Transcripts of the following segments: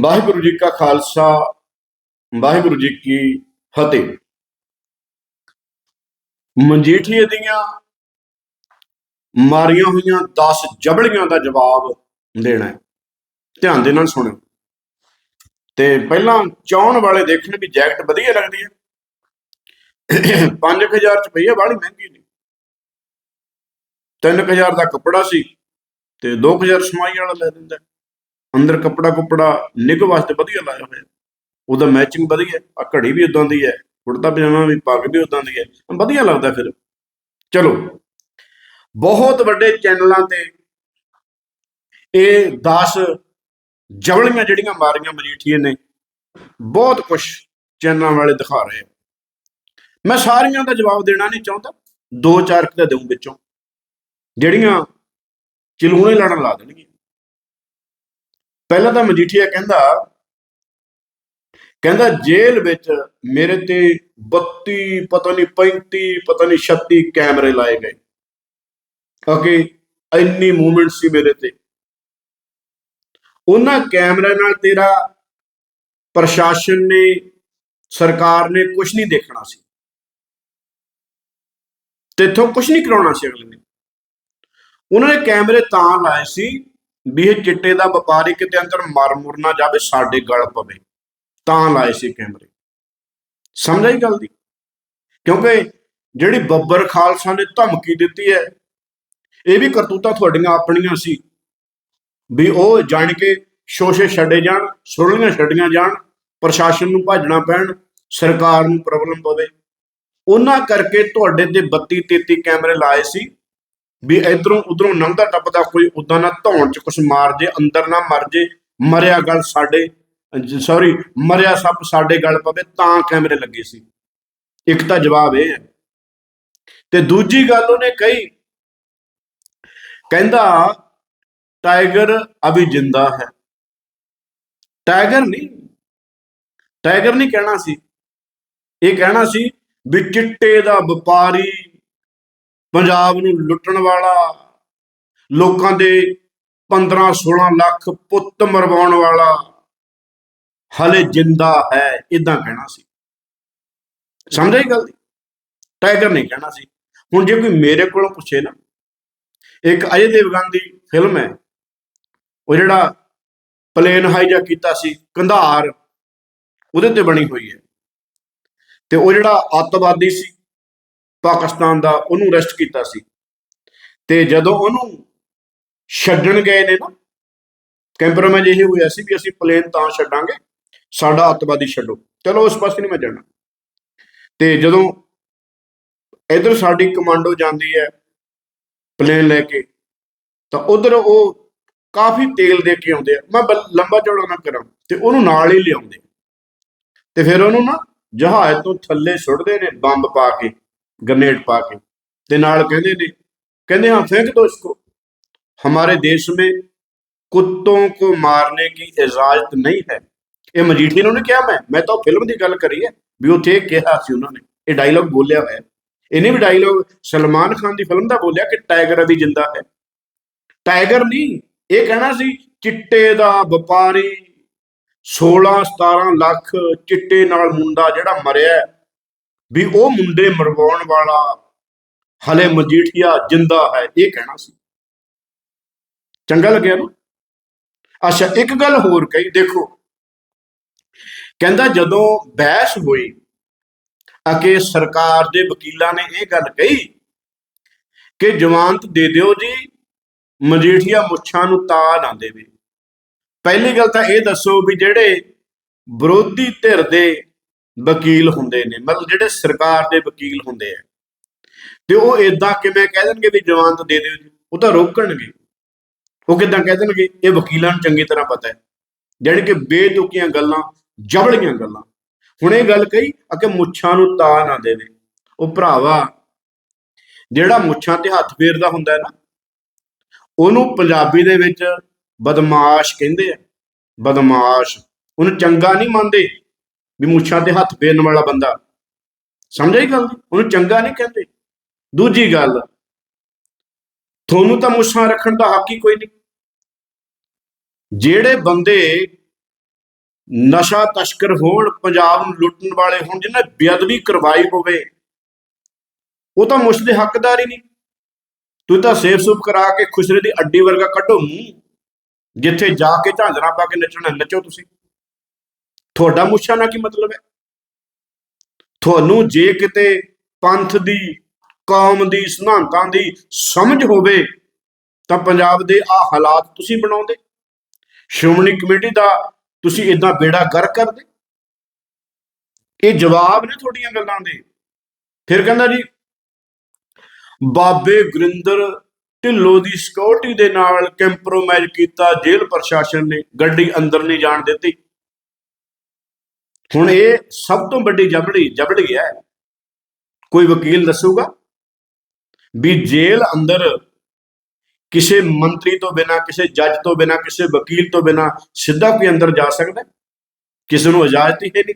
ਵਾਹਿਗੁਰੂ ਜੀ ਕਾ ਖਾਲਸਾ, ਵਾਹਿਗੁਰੂ ਜੀ ਕੀ ਫਤਿਹ। ਮਨਜੀਠੀਏ ਦੀਆਂ ਮਾਰੀਆਂ ਹੋਈਆਂ 10 ਜਬਲੀਆਂ ਦਾ ਜਵਾਬ ਦੇਣਾ ਹੈ। ਧਿਆਨ ਦੇ ਨਾਲ ਸੁਣਿਓ। ਤੇ ਪਹਿਲਾਂ ਚਾਹਣ ਵਾਲੇ ਦੇਖਣ ਵੀ ਜੈਕਟ ਵਧੀਆ ਲੱਗਦੀ ਹੈ। 5000 ਚ ਪਈ ਹੈ ਮਹਿੰਗੀ ਨਹੀਂ 3000 ਦਾ ਕੱਪੜਾ ਸੀ ਤੇ 2000 ਸਮਾਈ ਵਾਲਾ ਲੈ ਦਿੰਦਾ। ਅੰਦਰ ਕੱਪੜਾ ਕੁਪੜਾ, ਨਿੱਘ ਵਾਸਤੇ ਵਧੀਆ ਲਾਇਆ ਹੋਇਆ। ਉਹਦਾ ਮੈਚਿੰਗ ਵਧੀਆ ਆ ਘੜੀ ਵੀ ਉਦਾਂ ਦੀ ਹੈ, ਕੁੜਤਾ ਪਜਾਮਾ ਵੀ, ਪੱਗ ਵੀ ਉਦਾਂ ਦੀ ਹੈ, ਵਧੀਆ ਲੱਗਦਾ ਫਿਰ। ਚਲੋ, ਬਹੁਤ ਵੱਡੇ ਚੈਨਲਾਂ ਤੇ ਇਹ 10 ਜਵਲੀਆਂ ਜਿਹੜੀਆਂ ਮਾਰੀਆਂ ਮਜੀਠੀਏ ਨੇ, ਬਹੁਤ ਕੁਝ ਚੈਨਲਾਂ ਵਾਲੇ ਦਿਖਾ ਰਹੇ ਆ। ਮੈਂ ਸਾਰੀਆਂ ਦਾ ਜਵਾਬ ਦੇਣਾ ਨਹੀਂ ਚਾਹੁੰਦਾ, ਦੋ ਚਾਰ ਕੁ ਤਾਂ ਦੇਉਂ ਵਿੱਚੋਂ, ਜਿਹੜੀਆਂ ਚਲੂਣੇ ਲੜਨ ਲਾ ਦੇਣਗੀਆਂ। ਪਹਿਲਾਂ ਤਾਂ ਮਜੀਠੀਆ ਕਹਿੰਦਾ ਕਹਿੰਦਾ ਜੇਲ੍ਹ ਵਿੱਚ ਮੇਰੇ ਤੇ 32 ਪਤਾ ਨਹੀਂ 35 ਪਤਾ ਨਹੀਂ 36 ਕੈਮਰੇ ਲਾਏ ਗਏ। ਓਕੇ ਇੰਨੀ ਮੂਵਮੈਂਟ ਸੀ ਮੇਰੇ ਤੇ। ਉਹਨਾਂ ਕੈਮਰਿਆਂ ਨਾਲ ਤੇਰਾ ਪ੍ਰਸ਼ਾਸਨ ਨੇ, ਸਰਕਾਰ ਨੇ ਕੁਝ ਨਹੀਂ ਦੇਖਣਾ ਸੀ। ਤੇਥੋਂ ਕੁਝ ਨਹੀਂ ਕਰਾਉਣਾ ਸੀ ਅਗਲੇ ਨੇ। ਉਹਨਾਂ ਨੇ ਕੈਮਰੇ ਤਾਂ ਲਾਏ ਸੀ ਵੀ ਇਹ ਚਿੱਟੇ ਦਾ ਵਪਾਰੀ ਕਿਤੇ ਅੰਦਰ ਮਰ ਮੁਰ ਨਾ ਜਾਵੇ, ਸਾਡੇ ਗਲ ਪਵੇ। ਤਾਂ ਲਾਏ ਸੀ ਕੈਮਰੇ। ਸਮਝ ਆਈ ਗੱਲ ਦੀ? ਕਿਉਂਕਿ ਜਿਹੜੀ ਬੱਬਰ ਖਾਲਸਾ ਨੇ ਧਮਕੀ ਦਿੱਤੀ ਹੈ, ਇਹ ਵੀ ਕਰਤੂਤਾਂ ਤੁਹਾਡੀਆਂ ਆਪਣੀਆਂ ਸੀ। ਵੀ ਉਹ ਜਾਣ ਕੇ ਸ਼ੋਸ਼ੇ ਛੱਡੇ ਜਾਣ, ਸੁਰਲੀਆਂ ਛੱਡੀਆਂ ਜਾਣ, ਪ੍ਰਸ਼ਾਸਨ ਨੂੰ ਭੱਜਣਾ ਪੈਣ, ਸਰਕਾਰ ਨੂੰ ਪ੍ਰੋਬਲਮ ਪਵੇ। ਉਹਨਾਂ ਕਰਕੇ ਤੁਹਾਡੇ ਤੇ 32 33 ਕੈਮਰੇ ਲਾਏ ਸੀ। ਵੀ ਇਧਰੋਂ ਉਧਰੋਂ ਲੰਘਦਾ ਟੱਪਦਾ ਕੋਈ ਉਦਾਂ ਨਾ ਧੌਣ ਚ ਕੁਛ ਮਾਰ ਜੇ, ਅੰਦਰ ਨਾ ਮਰ ਜੇ, ਮਰਿਆ ਗਲ ਸਾਡੇ ਸੌਰੀ ਮਰਿਆ ਸੱਪ ਸਾਡੇ ਗਲ ਪਵੇ ਤਾਂ ਕੈਮਰੇ ਲੱਗੇ ਸੀ। ਇੱਕ ਤਾਂ ਜਵਾਬ ਇਹ ਹੈ। ਤੇ ਦੂਜੀ ਗੱਲ ਉਹਨੇ ਕਹੀ, ਕਹਿੰਦਾ, ਟਾਈਗਰ ਅਭੀ ਜਿੰਦਾ ਹੈ। ਟਾਈਗਰ ਨਹੀਂ ਟਾਈਗਰ ਨਹੀਂ ਕਹਿਣਾ ਸੀ। ਇਹ ਕਹਿਣਾ ਸੀ ਵੀ ਚਿੱਟੇ ਦਾ ਵਪਾਰੀ ਪੰਜਾਬ ਨੂੰ ਲੁੱਟਣ ਵਾਲਾ, ਲੋਕਾਂ ਦੇ 15 16 ਲੱਖ ਪੁੱਤ ਮਰਵਾਉਣ ਵਾਲਾ, ਹਲੇ ਜਿੰਦਾ ਹੈ ਇਦਾਂ ਕਹਿਣਾ ਸੀ। ਸਮਝ ਆਈ ਗੱਲ ਦੀ? ਟਾਈਗਰ ਨਹੀਂ ਕਹਿਣਾ ਸੀ। ਹੁਣ ਜੇ ਕੋਈ ਮੇਰੇ ਕੋਲੋਂ ਪੁੱਛੇ ਨਾ, ਇੱਕ ਅਜੇ ਦੇਵਗਨ ਦੀ ਫਿਲਮ ਹੈ, ਉਹ ਜਿਹੜਾ ਪਲੇਨ ਹਾਈਜੈਕ ਕੀਤਾ ਸੀ, ਕੰਧਾਰ, ਉਹਦੇ ਤੇ ਬਣੀ ਹੋਈ ਹੈ। ਤੇ ਉਹ ਜਿਹੜਾ ਅੱਤਵਾਦੀ ਸੀ ਪਾਕਿਸਤਾਨ ਦਾ ਉਹਨੂੰ ਅਰੈਸਟ ਕੀਤਾ ਸੀ। ਤੇ ਜਦੋਂ ਉਹਨੂੰ ਛੱਡਣ ਗਏ ਨੇ ਨਾ ਕੰਪਰੋਮਾਈਜ਼ ਇਹ ਹੋਇਆ ਸੀ ਵੀ ਅਸੀਂ ਪਲੇਨ ਤਾਂ ਛੱਡਾਂਗੇ, ਸਾਡਾ ਅੱਤਵਾਦੀ ਛੱਡੋ। ਚਲੋ ਉਸ ਪਾਸੇ ਨਹੀਂ ਮੈਂ ਜਾਣਾ। ਤੇ ਜਦੋਂ ਇਧਰ ਸਾਡੀ ਕਮਾਂਡੋ ਜਾਂਦੀ ਹੈ ਪਲੇਨ ਲੈ ਕੇ, ਤਾਂ ਉਧਰ ਉਹ ਕਾਫੀ ਤੇਲ ਦੇ ਕੇ ਆਉਂਦੇ ਆ। ਮੈਂ ਬ- ਲੰਬਾ ਚੌੜਾ ਨਾ ਕਰਾਂ, ਤੇ ਉਹਨੂੰ ਨਾਲ ਹੀ ਲਿਆਉਂਦੇ ਤੇ ਫਿਰ ਉਹਨੂੰ ਨਾ ਜਹਾਜ਼ ਤੋਂ ਥੱਲੇ ਸੁੱਟਦੇ ਨੇ ਬੰਬ ਪਾ ਕੇ। ग्रेनेड पा के ਤੇ ਨਾਲ ਕਹਿੰਦੇ ਨੇ ਕਹਿੰਦੇ ਹਾਂ फेंक दो इसको हमारे देश में कुत्तों को मारने की इजाजत नहीं है ਇਹ ਮਜੀਠੀ ਨੂੰ ਨਹੀਂ ਕਿਹਾ ਮੈਂ ਮੈਂ ਤਾਂ ਫਿਲਮ ਦੀ ਗੱਲ ਕਰੀ ਹੈ ਵੀ ਉੱਥੇ ਇਹ ਕਿਹਾ ਸੀ ਉਹਨਾਂ ਨੇ ਇਹ ਡਾਇਲੌਗ ਬੋਲਿਆ ਹੋਇਆ ਹੈ। ਇਹਨੇ ਵੀ ਡਾਇਲੌਗ ਸਲਮਾਨ ਖਾਨ ਦੀ ਫਿਲਮ ਦਾ ਬੋਲਿਆ ਕਿ ਟਾਈਗਰ ਅਭੀ ਜਿੰਦਾ ਹੈ ਟਾਈਗਰ ਨਹੀਂ ਇਹ ਕਹਿਣਾ ਸੀ ਚਿੱਟੇ ਦਾ ਵਪਾਰੀ 16 17 ਲੱਖ ਚਿੱਟੇ ਨਾਲ ਮੁੰਡਾ ਜਿਹੜਾ ਮਰਿਆ ਹੈ, ਵੀ ਉਹ ਮੁੰਡੇ ਮਰਵਾਉਣ ਵਾਲਾ ਹਲੇ ਮਜੀਠੀਆ ਜਿੰਦਾ ਹੈ ਇਹ ਕਹਿਣਾ ਸੀ। ਚੰਗਾ ਲੱਗਿਆ ਨਾ? ਅੱਛਾ ਇੱਕ ਗੱਲ ਹੋਰ ਕਹੀ ਦੇਖੋ। ਕਹਿੰਦਾ ਜਦੋਂ ਬਹਿਸ ਹੋਈ ਅਕੇ ਸਰਕਾਰ ਦੇ ਵਕੀਲਾਂ ਨੇ ਇਹ ਗੱਲ ਕਹੀ ਕਿ ਜ਼ਮਾਨਤ ਦੇ ਦਿਓ ਜੀ ਮਜੀਠੀਆ ਮੁੱਛਾਂ ਨੂੰ ਤਾ ਨਾ ਦੇਵੇ। ਪਹਿਲੀ ਗੱਲ ਤਾਂ ਇਹ ਦੱਸੋ ਵੀ ਜਿਹੜੇ ਵਿਰੋਧੀ ਧਿਰ ਦੇ ਵਕੀਲ ਹੁੰਦੇ ਨੇ, ਮਤਲਬ ਜਿਹੜੇ ਸਰਕਾਰ ਦੇ ਵਕੀਲ ਹੁੰਦੇ ਆ। ਤੇ ਉਹ ਇਦਾਂ ਕਿਵੇਂ ਕਹਿ ਦੇਣਗੇ ਵੀ ਜ਼ਮਾਨਤ ਦੇ ਦਿਓ ਉਹ ਤਾਂ ਰੋਕਣਗੇ। ਉਹ ਕਿਦਾਂ ਕਹਿ ਦੇਣਗੇ? ਇਹ ਵਕੀਲਾਂ ਨੂੰ ਚੰਗੀ ਤਰ੍ਹਾਂ ਪਤਾ ਹੈ। ਜਿਹੜੀ ਕਿ ਬੇਤੁਕੀਆਂ ਗੱਲਾਂ ਜਬਲੀਆਂ ਗੱਲਾਂ। ਹੁਣ ਇਹ ਗੱਲ ਕਹੀ, ਆ ਕਿ ਮੁੱਛਾਂ ਨੂੰ ਤਾ ਨਾ ਦੇਵੇ। ਉਹ ਭਰਾਵਾ, ਜਿਹੜਾ ਮੁੱਛਾਂ ਤੇ ਹੱਥ ਫੇਰਦਾ ਹੁੰਦਾ ਹੈ ਨਾ, ਉਹਨੂੰ ਪੰਜਾਬੀ ਦੇ ਵਿੱਚ ਬਦਮਾਸ਼ ਕਹਿੰਦੇ ਆ। ਬਦਮਾਸ਼। ਉਹਨੂੰ ਚੰਗਾ ਨਹੀਂ ਮੰਨਦੇ। ਵੀ ਮੁੱਛਾਂ ਤੇ ਹੱਥ ਫੇਰਨ ਵਾਲਾ ਬੰਦਾ। ਸਮਝ ਆਈ ਗੱਲ? ਦੀ? ਉਹਨੂੰ ਚੰਗਾ ਨਹੀਂ ਕਹਿੰਦੇ। ਦੂਜੀ ਗੱਲ, ਤੁਹਾਨੂੰ ਤਾਂ ਮੁੱਛਾਂ ਰੱਖਣ ਦਾ ਹੱਕ ਹੀ ਕੋਈ ਨਹੀਂ। ਜਿਹੜੇ ਬੰਦੇ ਨਸ਼ਾ ਤਸਕਰ ਹੋਣ, ਪੰਜਾਬ ਨੂੰ ਲੁੱਟਣ ਵਾਲੇ ਹੋਣ, ਜਿਹਨੇ ਬੇਅਦਬੀ ਕਰਵਾਈ ਹੋਵੇ, ਉਹ ਤਾਂ ਮੁੱਛ ਦੇ ਹੱਕਦਾਰ ਹੀ ਨਹੀਂ। ਤੂੰ ਤਾਂ ਸੇਫ ਸੁਪ ਕਰਾ ਕੇ ਖੁਸਰੇ ਦੀ ਅੱਡੀ ਵਰਗਾ ਕੱਢੋ ਮੂੰਹ, ਜਿੱਥੇ ਜਾ ਕੇ ਝਾਂਜਰਾ ਪਾ ਕੇ ਨੱਚਣਾ, ਨੱਚੋ ਤੁਸੀਂ। ਤੁਹਾਡਾ ਮੁੱਛਾਂ ਨਾਲ ਕੀ ਮਤਲਬ ਹੈ? ਤੁਹਾਨੂੰ ਜੇ ਕਿਤੇ ਪੰਥ ਦੀ, ਕੌਮ ਦੀ, ਸਿਧਾਂਤਾਂ ਦੀ ਸਮਝ ਹੋਵੇ, ਤਾਂ ਪੰਜਾਬ ਦੇ ਆ ਹਾਲਾਤ ਤੁਸੀਂ ਬਣਾਉਂਦੇ। ਸ਼੍ਰੋਮਣੀ ਕਮੇਟੀ ਦਾ ਤੁਸੀਂ ਇਦਾਂ ਬੇੜਾ ਗਰ ਕਰਦੇ। ਇਹ ਜਵਾਬ ਨੇ ਤੁਹਾਡੀਆਂ ਗੱਲਾਂ ਦੇ। ਫਿਰ ਕਹਿੰਦਾ ਜੀ, ਬਾਬੇ ਗੁਰਿੰਦਰ ਢਿੱਲੋਂ ਦੀ ਸਿਕਿਉਰਿਟੀ ਦੇ ਨਾਲ ਕੰਪਰੋਮਾਈਜ਼ ਕੀਤਾ ਜੇਲ੍ਹ ਪ੍ਰਸ਼ਾਸਨ ਨੇ, ਗੱਡੀ ਅੰਦਰ ਨਹੀਂ ਜਾਣ ਦਿੱਤੀ। ਹੁਣ ਇਹ ਸਭ ਤੋਂ ਵੱਡੀ ਜਬੜੀ ਜਬੜੀ ਹੈ। ਕੋਈ ਵਕੀਲ ਦੱਸੂਗਾ ਵੀ ਜੇਲ੍ਹ ਅੰਦਰ ਕਿਸੇ ਮੰਤਰੀ ਤੋਂ ਬਿਨਾ, ਕਿਸੇ ਜੱਜ ਤੋਂ ਬਿਨਾ, ਕਿਸੇ ਵਕੀਲ ਤੋਂ ਬਿਨਾ ਸਿੱਧਾ ਕੋਈ ਅੰਦਰ ਜਾ ਸਕਦਾ ਕਿਸੇ ਨੂੰ ਇਜਾਜ਼ਤ ਹੀ ਨਹੀਂ।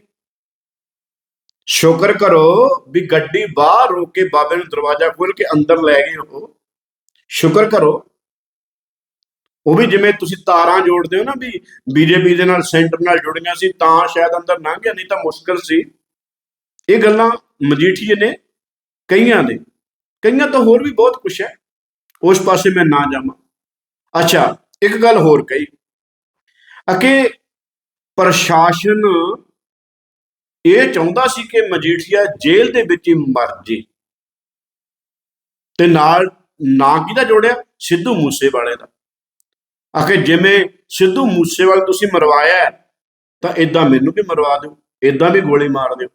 ਸ਼ੁਕਰ ਕਰੋ ਵੀ ਗੱਡੀ ਬਾਹਰ ਰੋਕ ਕੇ ਬਾਬੇ ਨੂੰ ਦਰਵਾਜ਼ਾ ਖੋਲ ਕੇ ਅੰਦਰ ਲੈ ਗਏ ਹੋ। ਸ਼ੁਕਰ ਕਰੋ। ਉਹ ਵੀ ਜਿਵੇਂ ਤੁਸੀਂ ਤਾਰਾਂ ਜੋੜਦੇ ਹੋ ਨਾ ਵੀ ਬੀਜੇਪੀ ਦੇ ਨਾਲ, ਸੈਂਟਰ ਨਾਲ ਜੁੜੀਆਂ ਸੀ, ਤਾਂ ਸ਼ਾਇਦ ਅੰਦਰ ਲੰਘ ਗਿਆ, ਨਹੀਂ ਤਾਂ ਮੁਸ਼ਕਲ ਸੀ। ਇਹ ਗੱਲਾਂ ਮਜੀਠੀਏ ਨੇ ਕਈਆਂ ਦੇ। ਕਈਆਂ ਤਾਂ ਹੋਰ ਵੀ ਬਹੁਤ ਕੁਝ ਹੈ। ਉਸ ਪਾਸੇ ਮੈਂ ਨਾ ਜਾਵਾਂ। ਅੱਛਾ, ਇੱਕ ਗੱਲ ਹੋਰ ਕਹੀ। ਅਕੇ ਪ੍ਰਸ਼ਾਸਨ ਇਹ ਚਾਹੁੰਦਾ ਸੀ ਕਿ ਮਜੀਠੀਆ ਜੇਲ੍ਹ ਦੇ ਵਿੱਚ ਹੀ ਮਰ ਜੇ। ਤੇ ਨਾਲ ਨਾ ਕਿਹਦਾ ਜੋੜਿਆ, ਸਿੱਧੂ ਮੂਸੇਵਾਲੇ ਦਾ। ਆਖੇ, ਜਿਵੇਂ ਸਿੱਧੂ ਮੂਸੇਵਾਲ ਤੁਸੀਂ ਮਰਵਾਇਆ ਤਾਂ ਇਦਾਂ ਮੈਨੂੰ ਵੀ ਮਰਵਾ ਦਿਓ ਇਦਾਂ ਵੀ ਗੋਲੀ ਮਾਰ ਦਿਓ।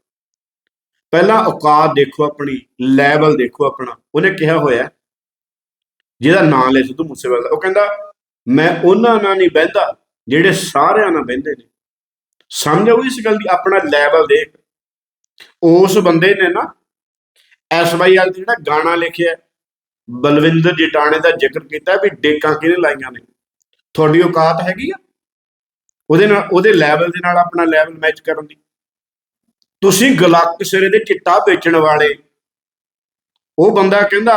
ਪਹਿਲਾਂ ਔਕਾਤ ਦੇਖੋ ਆਪਣੀ ਲੈਵਲ ਦੇਖੋ ਆਪਣਾ। ਉਹਨੇ ਕਿਹਾ ਹੋਇਆ, ਜਿਹਦਾ ਨਾਂ ਲੈ ਸਿੱਧੂ ਮੂਸੇਵਾਲਾ ਉਹ ਕਹਿੰਦਾ, ਮੈਂ ਉਹਨਾਂ ਨਾਲ ਨਹੀਂ ਬਹਿੰਦਾ, ਜਿਹੜੇ ਸਾਰਿਆਂ ਨਾਲ ਬਹਿੰਦੇ ਨੇ। ਸਮਝ ਆਉ ਇਸ ਗੱਲ ਦੀ? ਆਪਣਾ ਲੈਵਲ ਦੇਖ। ਉਸ ਬੰਦੇ ਨੇ ਨਾ ਐਸਵਾਈਐਲ ਤੇ ਜਿਹੜਾ ਗਾਣਾ ਲਿਖਿਆ, ਬਲਵਿੰਦਰ ਜਟਾਣੇ ਦਾ ਜ਼ਿਕਰ ਕੀਤਾ ਵੀ ਡੇਕਾਂ ਕਿਹਨੇ ਲਾਈਆਂ ਨੇ? ਤੁਹਾਡੀ ਔਕਾਤ ਹੈਗੀ ਆ? ਉਹਦੇ ਨਾਲ, ਉਹਦੇ ਲੈਵਲ ਦੇ ਨਾਲ ਆਪਣਾ ਲੈਵਲ ਮੈਚ ਕਰਨ ਦੀ। ਤੁਸੀਂ ਗਲੱਕ ਸਿਰੇ ਦੇ ਚਿੱਟਾ ਵੇਚਣ ਵਾਲੇ। ਉਹ ਬੰਦਾ ਕਹਿੰਦਾ,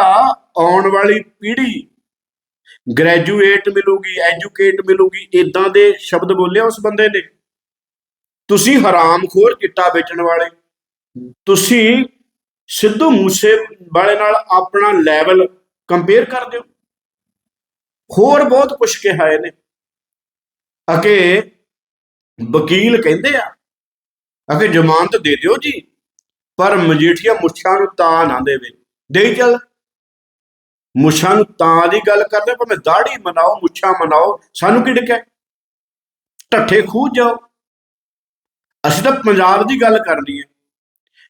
ਆਉਣ ਵਾਲੀ ਪੀੜ੍ਹੀ ਗ੍ਰੈਜੂਏਟ ਮਿਲੂਗੀ ਐਜੂਕੇਟ ਮਿਲੂਗੀ ਇਦਾਂ ਦੇ ਸ਼ਬਦ ਬੋਲਿਆ ਉਸ ਬੰਦੇ ਨੇ। ਤੁਸੀਂ ਹਰਾਮਖੋਰ ਚਿੱਟਾ ਵੇਚਣ ਵਾਲੇ। ਤੁਸੀਂ ਸਿੱਧੂ ਮੂਸੇ ਵਾਲੇ ਨਾਲ ਆਪਣਾ ਲੈਵਲ ਕੰਪੇਅਰ ਕਰਦੇ ਹੋ ਹੋਰ ਬਹੁਤ ਕੁਝ ਕਿਹਾ ਇਹਨੇ ਅਕੇ ਵਕੀਲ ਕਹਿੰਦੇ ਆ, ਅਕੇ ਜ਼ਮਾਨਤ ਦੇ ਦਿਓ ਜੀ, ਪਰ ਮਜੀਠੀਆ ਮੁੱਛਾਂ ਨੂੰ ਤਾਂ ਨਾ ਦੇਵੇ। ਦੇਈ ਚੱਲ। ਮੁੱਛਾਂ ਨੂੰ ਤਾਂ ਦੀ ਗੱਲ ਕਰਦੇ ਭਾਵੇਂ ਦਾੜੀ ਮਨਾਓ ਮੁੱਛਾਂ ਮਨਾਓ, ਸਾਨੂੰ ਕੀ ਡਿੱਕਾ ਢੱਠੇ ਖੂਹ ਜਾਓ। ਅਸੀਂ ਤਾਂ ਪੰਜਾਬ ਦੀ ਗੱਲ ਕਰਨੀ ਹੈ।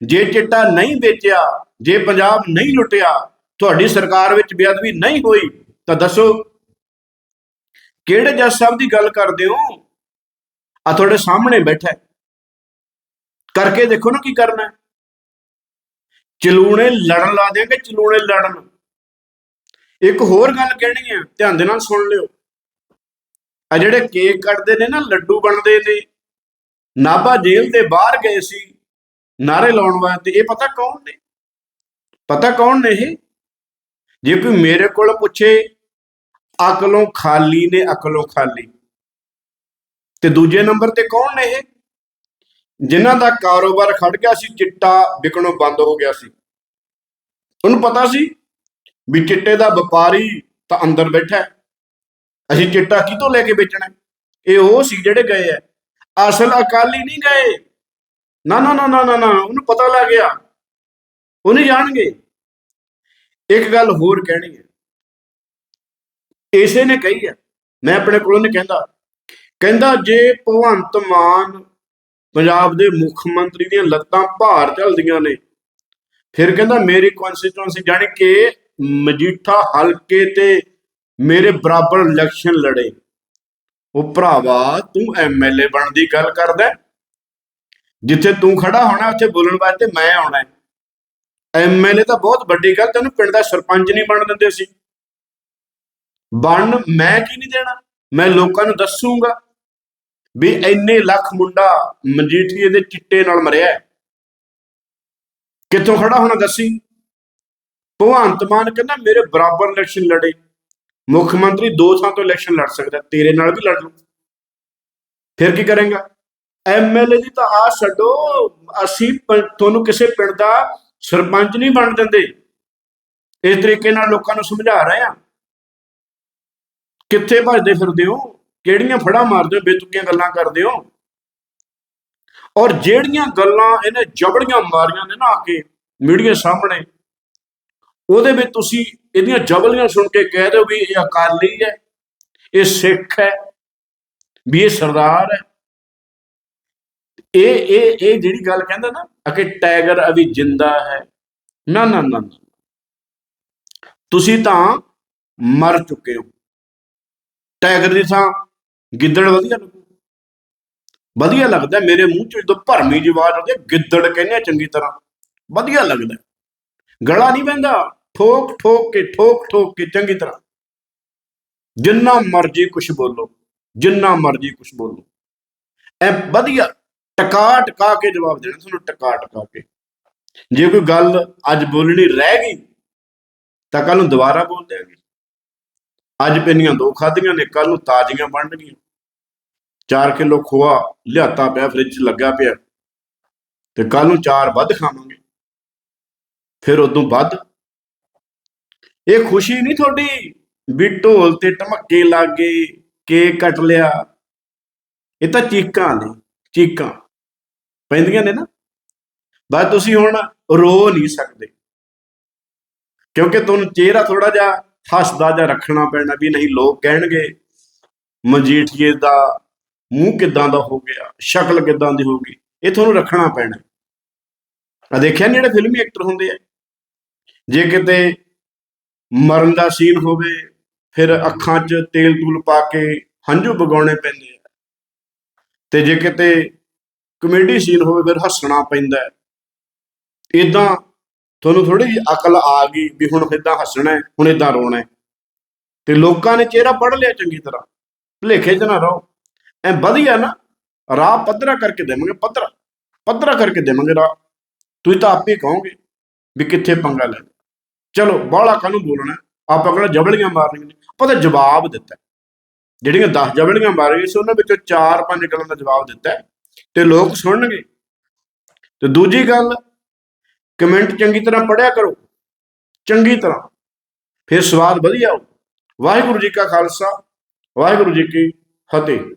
ਜੇ ਚਿੱਟਾ ਨਹੀਂ ਵੇਚਿਆ, ਜੇ ਪੰਜਾਬ ਨਹੀਂ ਲੁੱਟਿਆ, ਤੁਹਾਡੀ ਸਰਕਾਰ ਵਿੱਚ ਬੇਅਦਬੀ ਨਹੀਂ ਹੋਈ, ਤਾਂ ਦੱਸੋ ਕਿਹੜੇ ਜੱਜ ਸਾਹਿਬ ਦੀ ਗੱਲ ਕਰਦੇ ਹੋ? ਆ ਤੁਹਾਡੇ ਸਾਹਮਣੇ ਬੈਠਾ ਕਰਕੇ ਦੇਖੋ ਨਾ ਕੀ ਕਰਨਾ ਚਲੂਣੇ ਲੜਨ ਲਾ ਦੇਣਗੇ ਚਲੂਣੇ ਲੜਨ। ਇੱਕ ਹੋਰ ਗੱਲ ਕਹਿਣੀ ਹੈ, ਧਿਆਨ ਦੇ ਨਾਲ ਸੁਣ ਲਿਓ। ਆ ਜਿਹੜੇ ਕੇਕ ਕੱਟਦੇ ਨੇ ਨਾ, ਲੱਡੂ ਬਣਦੇ ਨੇ, ਨਾਭਾ ਜੇਲ੍ਹ ਦੇ ਬਾਹਰ ਗਏ ਸੀ ਨਾਰੇ ਲਾਉਣ ਵਾਸਤੇ, ਇਹ ਪਤਾ ਕੌਣ ਨੇ? ਪਤਾ ਕੌਣ ਨੇ ਇਹ? ਜੇ ਕੋਈ ਮੇਰੇ ਕੋਲ ਪੁੱਛੇ ਅਕਲੋਂ ਖਾਲੀ ਨੇ ਅਕਲੋਂ ਖਾਲੀ। ਤੇ ਦੂਜੇ ਨੰਬਰ ਤੇ ਕੌਣ ਨੇ ਇਹ? ਜਿਨ੍ਹਾਂ ਦਾ ਕਾਰੋਬਾਰ ਖੜ ਗਿਆ ਸੀ, ਚਿੱਟਾ ਵਿਕਣੋਂ ਬੰਦ ਹੋ ਗਿਆ ਸੀ। ਉਹਨੂੰ ਪਤਾ ਸੀ ਵੀ ਚਿੱਟੇ ਦਾ ਵਪਾਰੀ ਤਾਂ ਅੰਦਰ ਬੈਠਾ ਹੈ। ਅਸੀਂ ਚਿੱਟਾ ਕਿਤੋਂ ਲੈ ਕੇ ਵੇਚਣਾ ਇਹ ਉਹ ਸੀ ਜਿਹੜੇ ਗਏ ਆ ਅਸਲ ਅਕਾਲੀ ਨਹੀਂ ਗਏ। ਨਾ ਨਾ ਨਾ ਨਾ ਨਾ ਨਾ, ਉਹਨੂੰ ਪਤਾ ਲੱਗ ਗਿਆ। ਉਹ ਨਹੀਂ ਜਾਣਗੇ। ਇੱਕ ਗੱਲ ਹੋਰ ਕਹਿਣੀ ਹੈ। ਇਸੇ ਨੇ ਕਹੀ ਹੈ। ਮੈਂ ਆਪਣੇ ਕੋਲੋਂ ਨਹੀਂ ਕਹਿੰਦਾ। ਕਹਿੰਦਾ, ਜੇ ਭਗਵੰਤ ਮਾਨ ਪੰਜਾਬ ਦੇ ਮੁੱਖ ਮੰਤਰੀ ਦੀਆਂ ਲੱਤਾਂ ਭਾਰ ਚੱਲਦੀਆਂ ਨੇ, ਫਿਰ ਕਹਿੰਦਾ, ਮੇਰੀ ਕਨਸਟੀਟੂਐਂਸੀ ਜਾਣੀ ਕਿ ਮਜੀਠਾ ਹਲਕੇ ਤੇ ਮੇਰੇ ਬਰਾਬਰ ਇਲੈਕਸ਼ਨ ਲੜੇ। ਉਹ ਭਰਾਵਾ, ਤੂੰ ਐਮਐਲਏ ਬਣਨ ਦੀ ਗੱਲ ਕਰਦਾ ਜਿੱਥੇ ਤੂੰ ਖੜਾ ਹੋਣਾ, ਉੱਥੇ ਬੋਲਣ ਵਾਸਤੇ ਮੈਂ ਆਉਣਾ ਐਮਐਲਏ ਤਾਂ ਬਹੁਤ ਵੱਡੀ ਗੱਲ, ਤੈਨੂੰ ਪਿੰਡ ਦਾ ਸਰਪੰਚ ਨਹੀਂ ਬਣ ਦਿੰਦੇ ਸੀ ਬਣ ਮੈਂ ਕੀ ਨਹੀਂ ਦੇਣਾ? ਮੈਂ ਲੋਕਾਂ ਨੂੰ ਦੱਸੂਗਾ ਵੀ ਇੰਨੇ ਲੱਖ ਮੁੰਡਾ ਮਜੀਠੀਏ ਦੇ ਚਿੱਟੇ ਨਾਲ ਮਰਿਆ ਕਿੱਥੋਂ ਖੜਾ ਹੋਣਾ ਦੱਸੀ? ਭਗਵੰਤ ਮਾਨ ਕਹਿੰਦਾ, ਮੇਰੇ ਬਰਾਬਰ ਇਲੈਕਸ਼ਨ ਲੜੇ। ਮੁੱਖ ਮੰਤਰੀ ਦੋ ਥਾਂ ਤੋਂ ਇਲੈਕਸ਼ਨ ਲੜ ਸਕਦਾ, ਤੇਰੇ ਨਾਲ ਵੀ ਲੜ ਲੂ ਫਿਰ ਕੀ ਕਰੇਗਾ? ਐਮਐਲਏ ਦੀ ਤਾਂ ਆ ਛੱਡੋ। ਅਸੀਂ ਪ- ਤੁਹਾਨੂੰ ਕਿਸੇ ਪਿੰਡ ਦਾ ਸਰਪੰਚ ਨਹੀਂ ਬਣ ਦਿੰਦੇ। ਇਸ ਤਰੀਕੇ ਨਾਲ ਲੋਕਾਂ ਨੂੰ ਸਮਝਾ ਰਹੇ ਆ ਕਿੱਥੇ ਭੱਜਦੇ ਫਿਰਦੇ ਹੋ? ਕਿਹੜੀਆਂ ਫੜਾ ਮਾਰਦੇ ਹੋ? ਬੇਤੁਕੀਆਂ ਗੱਲਾਂ ਕਰਦੇ ਹੋ? ਔਰ ਜਿਹੜੀਆਂ ਗੱਲਾਂ ਇਹਨੇ ਜਬੜੀਆਂ ਮਾਰੀਆਂ ਨੇ ਨਾ ਆ ਕੇ ਮੀਡੀਆ ਸਾਹਮਣੇ, ਉਹਦੇ ਵਿੱਚ ਤੁਸੀਂ ਇਹਦੀਆਂ ਜਬਲੀਆਂ ਸੁਣ ਕੇ ਕਹਿ ਦਿਓ ਵੀ ਇਹ ਅਕਾਲੀ ਹੈ, ਇਹ ਸਿੱਖ ਹੈ, ਵੀ ਇਹ ਸਰਦਾਰ ਹੈ। ਇਹ ਇਹ ਇਹ ਜਿਹੜੀ ਗੱਲ ਕਹਿੰਦਾ ਨਾ ਅਕੇ ਟਾਈਗਰ ਅਭੀ ਜਿੰਦਾ ਹੈ। ਨਾ ਨਾ ਨਾ ਨਾ। ਤੁਸੀਂ ਤਾਂ ਮਰ ਚੁੱਕੇ ਹੋ। ਟਾਈਗਰ ਦੀ ਥਾਂ, ਗਿੱਦੜ ਵਧੀਆ ਲੱਗੂ ਵਧੀਆ ਲੱਗਦਾ, ਮੇਰੇ ਮੂੰਹ ਚੋਂ ਜਦੋਂ ਭਰਮੀ ਜਿਹੀ ਆਵਾਜ਼ ਆਉਂਦੀ ਗਿੱਦੜ ਕਹਿੰਦੇ ਚੰਗੀ ਤਰ੍ਹਾਂ। ਵਧੀਆ ਲੱਗਦਾ। ਗਲਾ ਨਹੀਂ ਪੈਂਦਾ ਠੋਕ ਠੋਕ ਕੇ, ਠੋਕ ਠੋਕ ਕੇ, ਚੰਗੀ ਤਰ੍ਹਾਂ। ਜਿੰਨਾ ਮਰਜ਼ੀ ਕੁਝ ਬੋਲੋ, ਜਿੰਨਾ ਮਰਜ਼ੀ ਕੁਝ ਬੋਲੋ। ਐ ਵਧੀਆ, ਟਕਾ ਟਕਾ ਕੇ ਜਵਾਬ ਦੇਣਾ, ਤੁਹਾਨੂੰ ਟਕਾ ਟਕਾ ਕੇ। ਜੇ ਕੋਈ ਗੱਲ ਅੱਜ ਬੋਲਣੀ ਰਹਿ ਗਈ, ਤਾਂ ਕੱਲ ਨੂੰ ਦੁਬਾਰਾ ਬੋਲ ਦਿਆਂਗੇ। ਅੱਜ ਪਿੰਨੀਆਂ ਦੋ ਖਾਧੀਆਂ ਨੇ ਕੱਲ ਨੂੰ ਤਾਜ਼ੀਆਂ ਬਣਨਗੀਆਂ। 4 ਕਿਲੋ ਖੋਆ ਲਿਆਤਾ ਪਿਆ ਫ੍ਰਿਜ 'ਚ ਲੱਗਾ ਪਿਆ। ਤੇ ਕੱਲ ਨੂੰ ਚਾਰ ਵੱਧ ਖਾਵਾਂਗੇ। ਫਿਰ ਉਦੋਂ ਵੱਧ ਇਹ ਖੁਸ਼ੀ ਨਹੀਂ ਤੁਹਾਡੀ ਵੀ ਢੋਲ ਤੇ ਢਮੱਕੇ ਲੱਗੇ ਕੇਕ ਕੱਟ ਲਿਆ? ਇਹ ਤਾਂ ਚੀਕਾਂ ਨੇ, ਚੀਕਾਂ। ਪੈਂਦੀਆਂ ਨੇ ਨਾ। ਬਸ ਤੁਸੀਂ ਹੁਣ ਰੋ ਨਹੀਂ ਸਕਦੇ। ਕਿਉਂਕਿ ਤੁਹਾਨੂੰ ਚਿਹਰਾ ਥੋੜਾ ਜਿਹਾ ਹੱਸਦਾ ਜਾਂ ਰੱਖਣਾ ਪੈਣਾ ਵੀ ਨਹੀਂ, ਲੋਕ ਕਹਿਣਗੇ, ਮਜੀਠੀਏ ਦਾ ਮੂੰਹ ਕਿਦਾਂ ਦਾ ਹੋ ਗਿਆ, ਸ਼ਕਲ ਕਿਦਾਂ ਦੀ ਹੋ ਗਈ, ਇਹ ਤੁਹਾਨੂੰ ਰੱਖਣਾ ਪੈਣਾ। ਆ ਦੇਖਿਆ ਨੀ ਜਿਹੜੇ ਫਿਲਮੀ ਐਕਟਰ ਹੁੰਦੇ ਆ? ਜੇ ਕਿਤੇ ਮਰਨ ਦਾ ਸੀਨ ਹੋਵੇ, ਫਿਰ ਅੱਖਾਂ 'ਚ ਤੇਲ ਤੂਲ ਪਾ ਕੇ ਹੰਝੂ ਵਗਾਉਣੇ ਪੈਂਦੇ ਆ। ਤੇ ਜੇ ਕਿਤੇ ਕਮੇਡੀ ਸੀਨ ਹੋਵੇ, ਫਿਰ ਹੱਸਣਾ ਪੈਂਦਾ। ਹੈ ਇਦਾਂ ਤੁਹਾਨੂੰ ਥੋੜੀ ਜਿਹੀ ਅਕਲ ਆ ਗਈ ਵੀ ਹੁਣ ਇਦਾਂ ਹੱਸਣਾ ਹੈ, ਹੁਣ ਇਦਾਂ ਰੋਣਾ ਹੈ। ਤੇ ਲੋਕਾਂ ਨੇ ਚਿਹਰਾ ਪੜ ਲਿਆ ਚੰਗੀ ਤਰ੍ਹਾਂ ਭੁਲੇਖੇ 'ਚ ਨਾ ਰਹੋ। ਐ ਵਧੀਆ ਨਾ ਰਾਹ ਪੱਧਰਾ ਕਰਕੇ ਦੇਵਾਂਗੇ ਪੱਧਰਾ ਪੱਧਰਾ ਕਰਕੇ ਦੇਵਾਂਗੇ ਰਾਹ। ਤੁਸੀਂ ਤਾਂ ਆਪੇ ਕਹੋਗੇ ਵੀ ਕਿੱਥੇ ਪੰਗਾ ਲੈ। ਚਲੋ ਬਾਹਲਾ ਕਾਹਨੂੰ ਬੋਲਣਾ ਆਪਾਂ ਕਿਹੜਾ ਜਬਲੀਆਂ ਮਾਰਨੀਆਂ ਨੇ। ਆਪਾਂ ਤਾਂ ਜਵਾਬ ਦਿੱਤਾ ਜਿਹੜੀਆਂ 10 ਜਬਲੀਆਂ ਮਾਰੀਆਂ ਸੀ ਉਹਨਾਂ ਵਿੱਚੋਂ 4-5 ਗੱਲਾਂ ਦਾ ਜਵਾਬ ਦਿੱਤਾ ਤੇ ਲੋਕ ਸੁਣਨਗੇ। ਤੇ ਦੂਜੀ ਗੱਲ ਕਮੈਂਟ ਚੰਗੀ ਤਰ੍ਹਾਂ ਪੜਿਆ ਕਰੋ, ਚੰਗੀ ਤਰ੍ਹਾਂ। ਫਿਰ ਸਵਾਦ ਵਧੀਆ ਆਊ। ਵਾਹਿਗੁਰੂ ਜੀ ਕਾ ਖਾਲਸਾ, ਵਾਹਿਗੁਰੂ ਜੀ ਕੀ ਫਤਿਹ।